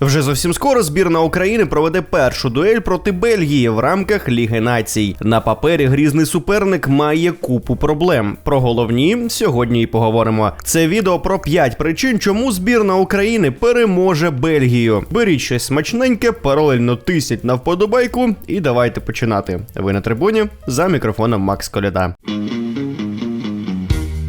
Вже зовсім скоро збірна України проведе першу дуель проти Бельгії в рамках Ліги Націй. На папері грізний суперник має купу проблем. Про головні сьогодні і поговоримо. Це відео про 5 причин, чому збірна України переможе Бельгію. Беріть щось смачненьке, паралельно тисніть на вподобайку, і давайте починати. Ви на трибуні за мікрофоном Макс Коляда.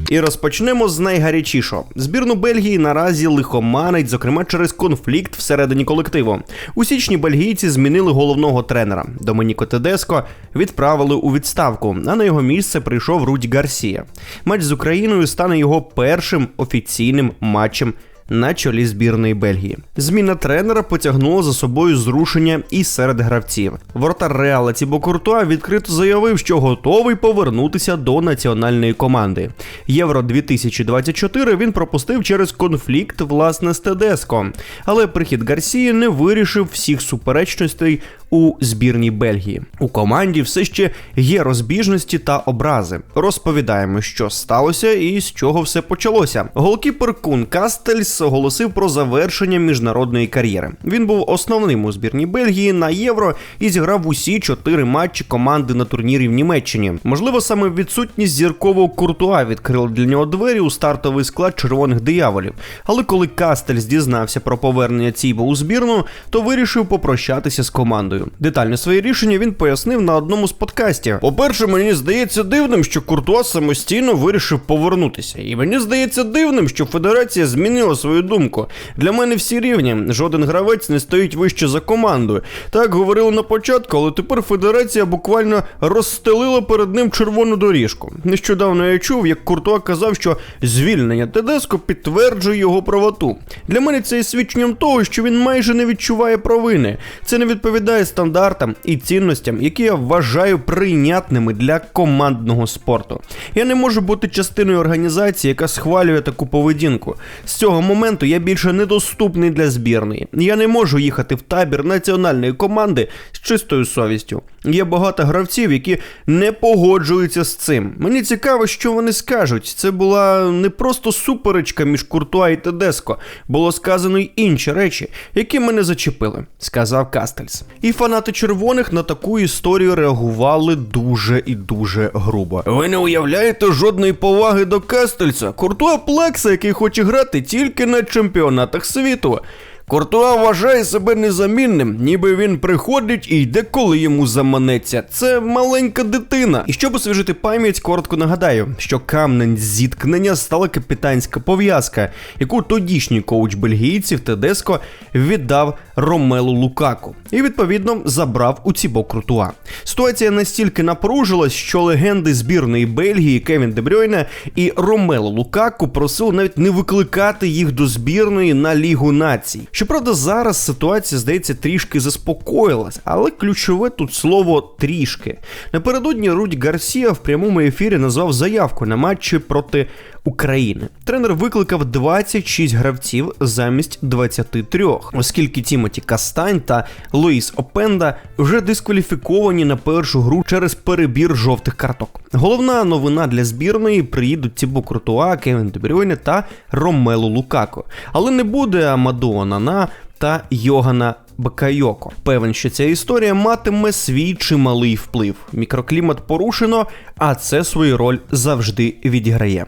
І розпочнемо з найгарячішого. Збірну Бельгії наразі лихоманить, зокрема через конфлікт всередині колективу. У січні бельгійці змінили головного тренера. Домініко Тедеско відправили у відставку, а на його місце прийшов Руді Гарсія. Матч з Україною стане його першим офіційним матчем. На чолі збірної Бельгії зміна тренера потягнула за собою зрушення і серед гравців. Воротар Реала Тібо Куртуа відкрито заявив, що готовий повернутися до національної команди. Євро 2024 він пропустив через конфлікт власне з Тедеско. Але прихід Гарсії не вирішив всіх суперечностей у збірній Бельгії. У команді все ще є розбіжності та образи. Розповідаємо, що сталося і з чого все почалося. Голкіпер Кун Кастельс оголосив про завершення міжнародної кар'єри. Він був основним у збірній Бельгії на євро і зіграв усі чотири матчі команди на турнірі в Німеччині. Можливо, саме відсутність зіркового куртуа відкрила для нього двері у стартовий склад червоних дияволів. Але коли Кастельс дізнався про повернення Ційба у збірну, то вирішив попрощатися з командою. Детальне своє рішення він пояснив на одному з подкастів. По-перше, мені здається дивним, що Куртуа самостійно вирішив повернутися. І мені здається дивним, що федерація змінила свою думку. Для мене всі рівні. Жоден гравець не стоїть вище за командою. Так говорили на початку, але тепер федерація буквально розстелила перед ним червону доріжку. Нещодавно я чув, як Куртуа казав, що звільнення Тедеско підтверджує його правоту. Для мене це є свідченням того, що він майже не відчуває провини. Це не відповідає стандартам і цінностям, які я вважаю прийнятними для командного спорту. Я не можу бути частиною організації, яка схвалює таку поведінку. З цього моменту я більше недоступний для збірної. Я не можу їхати в табір національної команди з чистою совістю. Є багато гравців, які не погоджуються з цим. Мені цікаво, що вони скажуть. Це була не просто суперечка між Куртуа і Тедеско. Було сказано й інші речі, які мене зачепили, сказав Кастельс. І фанати червоних на таку історію реагували дуже і дуже грубо. Ви не уявляєте жодної поваги до Кастельса. Куртуа Плекса, який хоче грати тільки на чемпіонатах світу. Куртуа вважає себе незамінним, ніби він приходить і йде, коли йому заманеться. Це маленька дитина. І щоб освіжити пам'ять, коротко нагадаю, що камнем зіткнення стала капітанська пов'язка, яку тодішній коуч бельгійців Тедеско віддав Ромелу Лукаку і відповідно забрав у Цібо Куртуа. Ситуація настільки напружилась, що легенди збірної Бельгії Кевін Дебрюйне і Ромело Лукаку просили навіть не викликати їх до збірної на Лігу націй. Щоправда, зараз ситуація здається трішки заспокоїлась, але ключове тут слово трішки. Напередодні Рудь Гарсія в прямому ефірі назвав заявку на матчі проти України. Тренер викликав 26 гравців замість 23, оскільки Тімоті Кастань та Луїс Опенда вже дискваліфіковані на першу гру через перебір жовтих карток. Головна новина для збірної приїдуть Тібо Куртуа, Кевін Дебрюйне та Ромелу Лукако. Але не буде Амадо Нана та Йогана Бакайоко. Певен, що ця історія матиме свій чималий вплив. Мікроклімат порушено, а це свою роль завжди відіграє.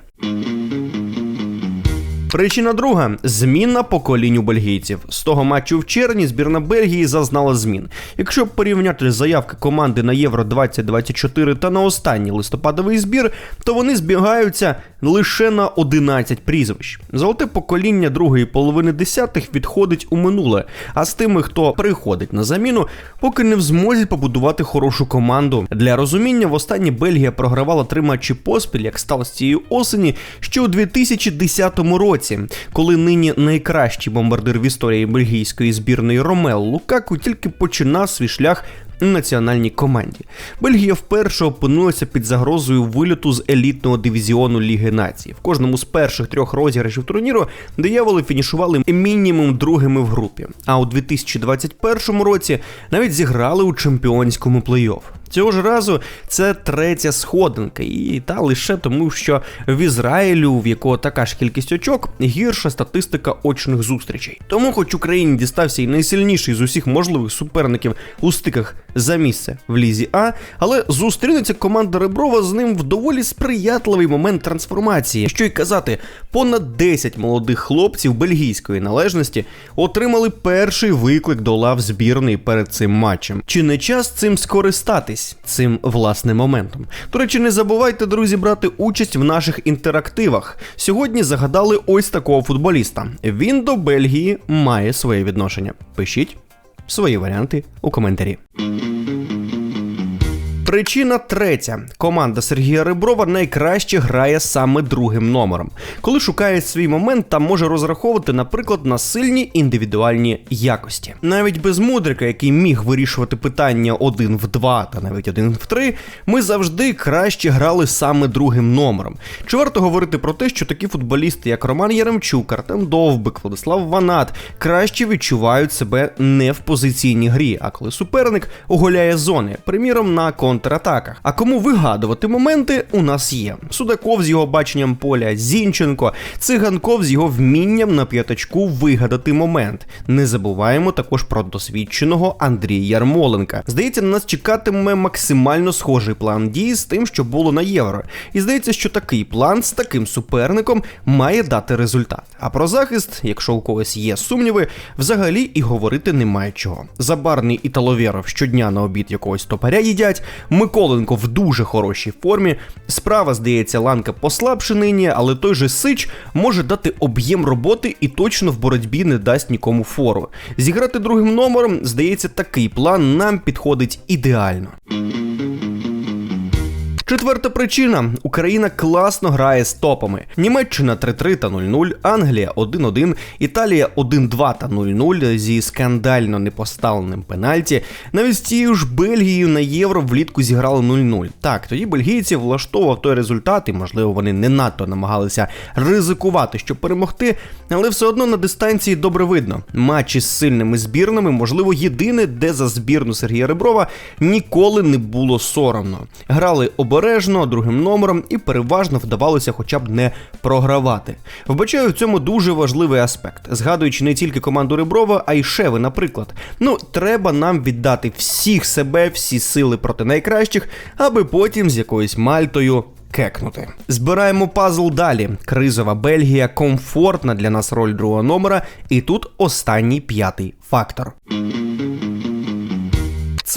Причина друга зміна поколінь бельгійців. З того матчу в червні збірна Бельгії зазнала змін. Якщо порівняти заявки команди на Євро 2024 та на останній листопадовий збір, то вони збігаються лише на 11 прізвищ. Золоте покоління другої половини десятих відходить у минуле. А з тими, хто приходить на заміну, поки не в змозі побудувати хорошу команду. Для розуміння, востаннє Бельгія програвала три матчі поспіль, як сталося цієї осені, ще у 2010 році, коли нині найкращий бомбардир в історії бельгійської збірної Ромел Лукаку тільки починав свій шлях національній команді. Бельгія вперше опинилася під загрозою виліту з елітного дивізіону Ліги Націй. В кожному з перших трьох розіграшів турніру дияволи фінішували мінімум другими в групі. А у 2021 році навіть зіграли у чемпіонському плей-офф. Цього ж разу це третя сходинка, і та лише тому, що в Ізраїлю, в якого така ж кількість очок, гірша статистика очних зустрічей. Тому, хоч Україні дістався і найсильніший з усіх можливих суперників у стиках за місце в лізі А, але зустрінеться команда Реброва з ним в доволі сприятливий момент трансформації. Що й казати, понад 10 молодих хлопців бельгійської належності отримали перший виклик до лав збірної перед цим матчем. Чи не час цим скористатись цим власним моментом? До речі, не забувайте, друзі, брати участь в наших інтерактивах. Сьогодні загадали ось такого футболіста. Він до Бельгії має своє відношення. Пишіть свої варіанти у коментарі. Причина третя. Команда Сергія Реброва найкраще грає саме другим номером. Коли шукає свій момент, там може розраховувати, наприклад, на сильні індивідуальні якості. Навіть без мудрика, який міг вирішувати питання один в два та навіть один в три, ми завжди краще грали саме другим номером. Чи варто говорити про те, що такі футболісти, як Роман Яремчук, Артем Довбик, Владислав Ванат, краще відчувають себе не в позиційній грі, а коли суперник оголяє зони, приміром на контратаках. А кому вигадувати моменти у нас є. Судаков з його баченням поля, Зінченко, Циганков з його вмінням на п'ятачку вигадати момент. Не забуваємо також про досвідченого Андрія Ярмоленка. Здається, на нас чекатиме максимально схожий план дій з тим, що було на євро. І здається, що такий план з таким суперником має дати результат. А про захист, якщо у когось є сумніви, взагалі і говорити немає чого. Забарний і Таловєров щодня на обід якогось топаря їдять. Миколенко в дуже хорошій формі. Справа, здається, ланка послабше нині, але той же Сич може дати об'єм роботи і точно в боротьбі не дасть нікому фору. Зіграти другим номером, здається, такий план нам підходить ідеально. Четверта причина: Україна класно грає з топами. Німеччина 3-3 та 0-0, Англія 1-1, Італія 1-2 та 0-0 зі скандально непоставленим пенальті. Навіть з тією ж Бельгією на євро влітку зіграли 0-0. Так, тоді бельгійці влаштовував той результат, і можливо вони не надто намагалися ризикувати, щоб перемогти, але все одно на дистанції добре видно. Матчі з сильними збірними, можливо, єдине, де за збірну Сергія Реброва ніколи не було соромно. Грали обережно, другим номером і переважно вдавалося хоча б не програвати. Вбачаю в цьому дуже важливий аспект, згадуючи не тільки команду Реброва, а й Шеви, наприклад. Ну, треба нам віддати всіх себе, всі сили проти найкращих, аби потім з якоюсь мальтою. Кекнути. Збираємо пазл далі. Кризова Бельгія, комфортна для нас роль другого номера, і тут останній п'ятий фактор.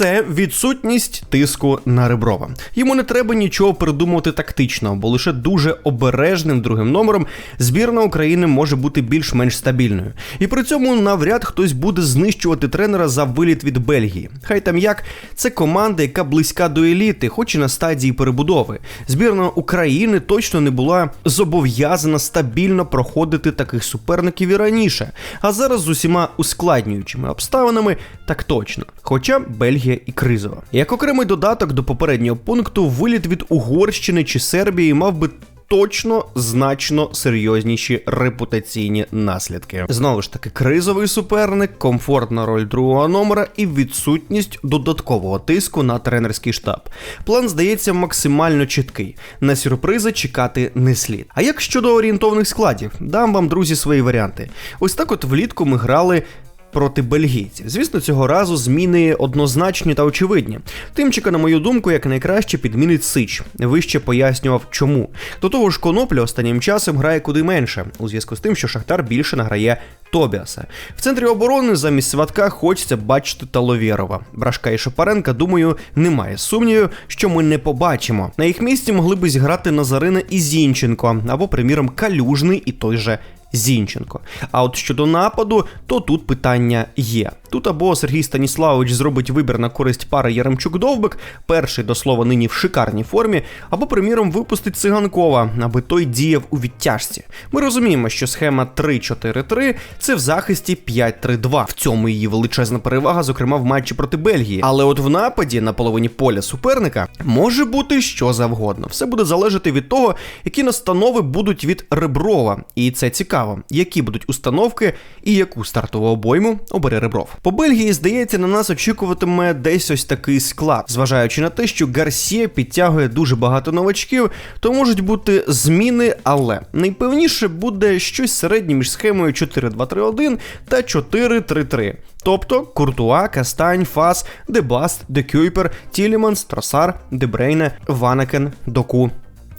Це відсутність тиску на Реброва. Йому не треба нічого придумувати тактично, бо лише дуже обережним другим номером збірна України може бути більш-менш стабільною. І при цьому навряд хтось буде знищувати тренера за виліт від Бельгії. Хай там як це команда, яка близька до еліти, хоч і на стадії перебудови. Збірна України точно не була зобов'язана стабільно проходити таких суперників і раніше. А зараз з усіма ускладнюючими обставинами так точно. Хоча Бельгія і кризова. Як окремий додаток до попереднього пункту, виліт від Угорщини чи Сербії мав би. Точно значно серйозніші репутаційні наслідки. Знову ж таки, кризовий суперник, комфортна роль другого номера і відсутність додаткового тиску на тренерський штаб. План здається максимально чіткий. На сюрпризи чекати не слід. А як щодо орієнтовних складів, дам вам, друзі, свої варіанти. Ось так, от влітку ми грали проти бельгійців. Звісно, цього разу зміни однозначні та очевидні. Тимчика, на мою думку, як найкраще підмінить Сич. Вище пояснював, чому. До того ж, конопля останнім часом грає куди менше, у зв'язку з тим, що Шахтар більше награє Тобіаса. В центрі оборони замість сватка хочеться бачити Таловєрова. Брашка і Шапаренка, думаю, немає сумнівів, що ми не побачимо. На їх місці могли би зіграти Назарина і Зінченко, або, приміром, Калюжний і той же Зінченко. А от щодо нападу, то тут питання є. Тут або Сергій Станіславович зробить вибір на користь пари Яремчук-Довбик, перший до слова нині в шикарній формі, або, приміром, випустить циганкова, аби той діяв у відтяжці. Ми розуміємо, що схема 3-4-3 це в захисті 5-3-2. В цьому її величезна перевага, зокрема в матчі проти Бельгії. Але от в нападі на половині поля суперника може бути що завгодно. Все буде залежати від того, які настанови будуть від Реброва. І це цікаво, які будуть установки і яку стартову обойму обере Ребров. По Бельгії, здається, на нас очікуватиме десь ось такий склад, зважаючи на те, що Гарсія підтягує дуже багато новачків, то можуть бути зміни, але найпевніше буде щось середнє між схемою 4-2-3-1 та 4-3-3. Тобто Куртуа, Кастань, Фас, Дебаст, Декюйпер, Тіліманс, Тросар, Дебрейне, Ванекен, Доку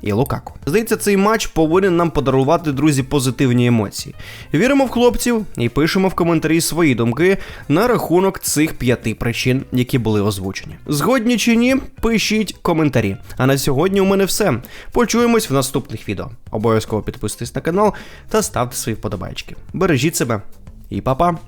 і Лукаку. Здається, цей матч повинен нам подарувати, друзі, позитивні емоції. Віримо в хлопців і пишемо в коментарі свої думки на рахунок цих п'яти причин, які були озвучені. Згодні чи ні, пишіть коментарі. А на сьогодні у мене все. Почуємось в наступних відео. Обов'язково підписуйтесь на канал та ставте свої вподобайки. Бережіть себе і па-па!